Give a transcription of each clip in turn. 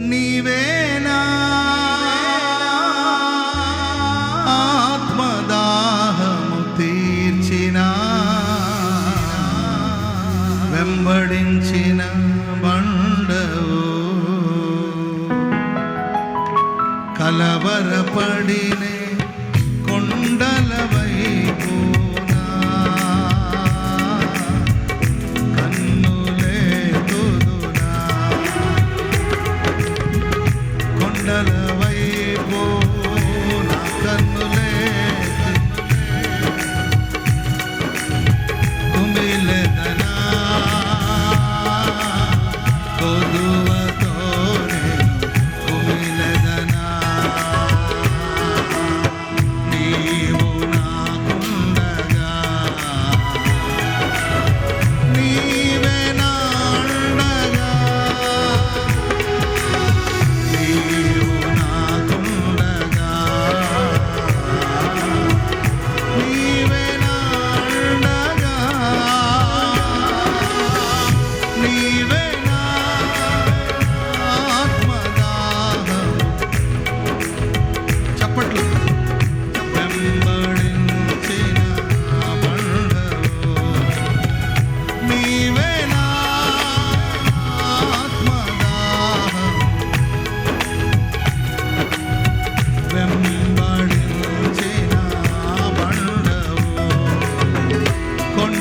నీవేనా? ఆత్మదాహము తీర్చిన వెంబడించిన బండవు. కలవరపడినే na na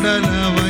மண்டலவ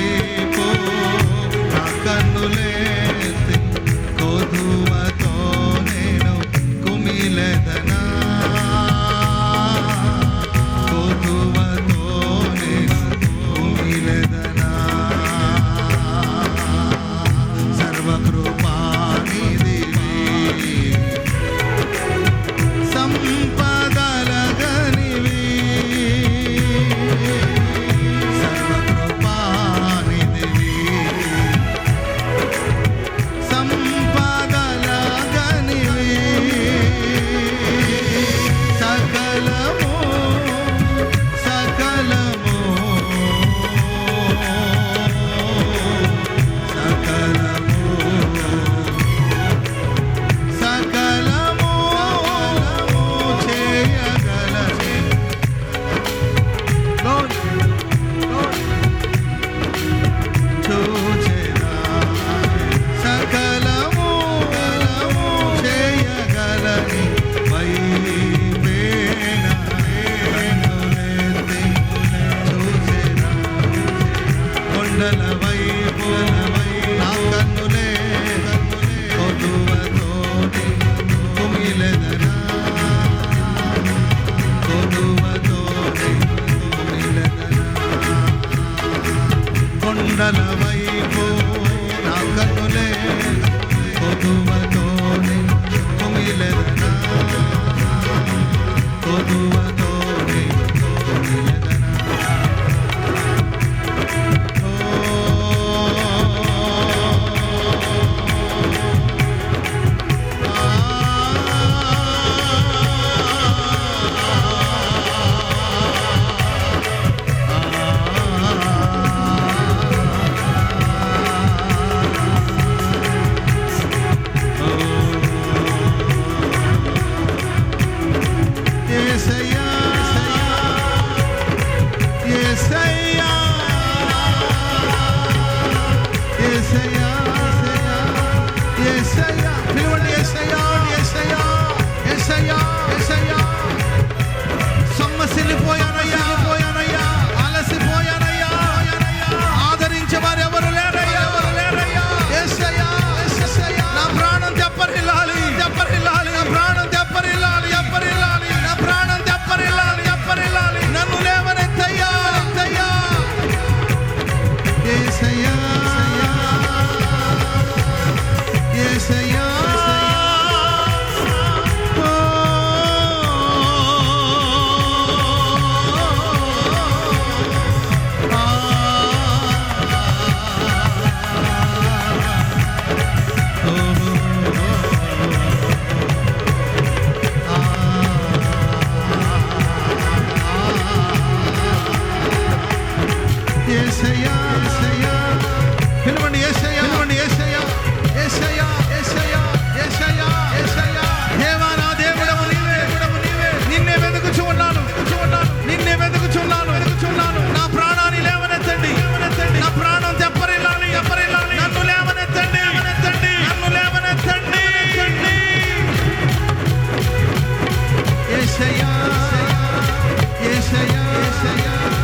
canavaya say you ఏసయ్యా ఏసయ్యా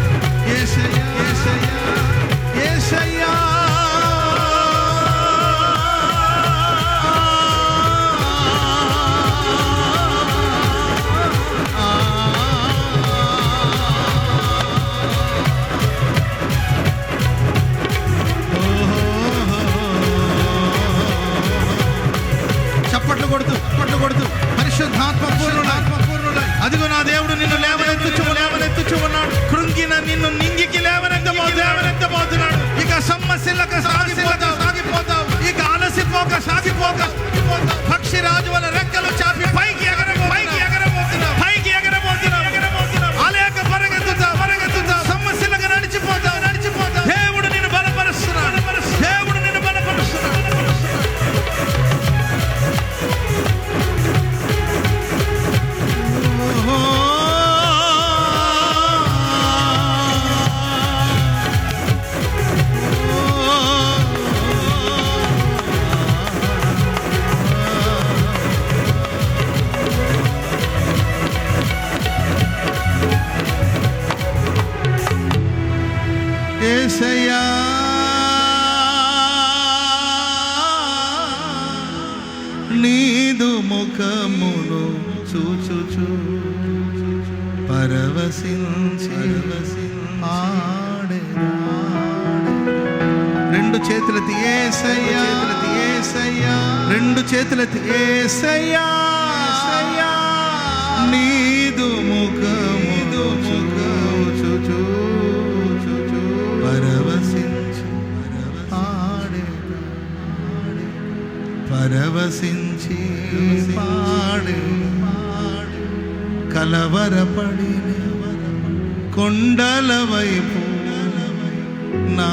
నీదు ముఖమును చూచుచు. పరవశించి రెండు చేతులతి ఏసయ్యా. ఏసయ్యా రెండు చేతులతి ఏసయ్యా. నీదు పరవశించి పాడు. కలవరపడి కొండల వైపు నా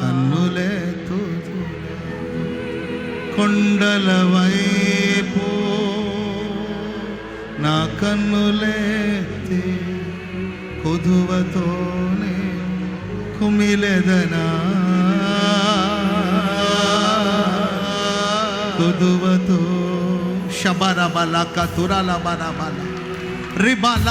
కన్నులేతు కొండల వైపు నా కన్నులేతి కొదువతోనే కుమిలెదనా కొదువతో శబర బలక తురల బల బల రిబల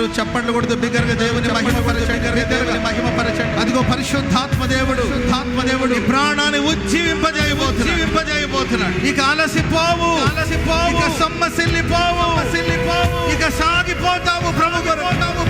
అందరూ చప్పట్లు కొడుతూ బిగ్గరగా దేవుని మహిమ పరచండి. దేవుని మహిమ పరచండి. అదిగో పరిశుద్ధాత్మ దేవుడు. ఆత్మ దేవుడు. ప్రాణాన్ని ఉజ్జీవింపజేయబోతున్నాడు. ఉజ్జీవింపజేయబోతున్నాడు. ఇక అలసిపోవు. అలసిపోవు. ఇక సొమ్మసిల్లిపోవు. సొమ్మసిల్లిపోవు. ఇక సాగిపోతావు ప్రభు ప్రభు